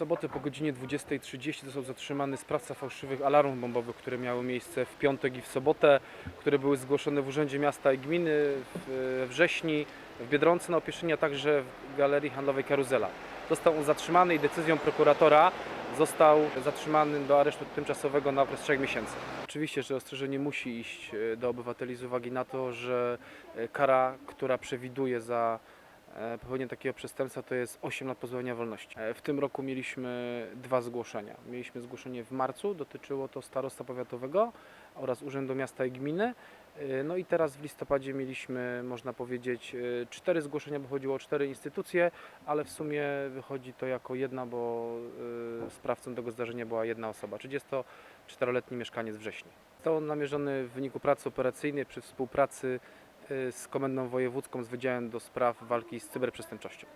sobotę po godzinie 20.30 został zatrzymany sprawca fałszywych alarmów bombowych, które miały miejsce w piątek i w sobotę, które były zgłoszone w Urzędzie Miasta i Gminy w Wrześni, w Biedronce na Opieszynie, a także w Galerii Handlowej Karuzela. Został on zatrzymany i decyzją prokuratora został zatrzymany do aresztu tymczasowego na okres 3 miesięcy. Oczywiście, że ostrzeżenie musi iść e, do obywateli z uwagi na to, że e, kara, która przewiduje za e, popełnienie takiego przestępstwa to jest 8 lat pozbawienia wolności. E, W tym roku mieliśmy dwa zgłoszenia. Mieliśmy zgłoszenie w marcu, dotyczyło to starostwa powiatowego oraz Urzędu Miasta i Gminy. E, No i teraz w listopadzie mieliśmy, można powiedzieć, cztery zgłoszenia, bo chodziło o cztery instytucje, ale w sumie wychodzi to jako jedna, bo sprawcą tego zdarzenia była jedna osoba, 34-letni mieszkaniec Wrześni. Został on namierzony w wyniku pracy operacyjnej przy współpracy z Komendą Wojewódzką z Wydziałem do Spraw Walki z Cyberprzestępczością.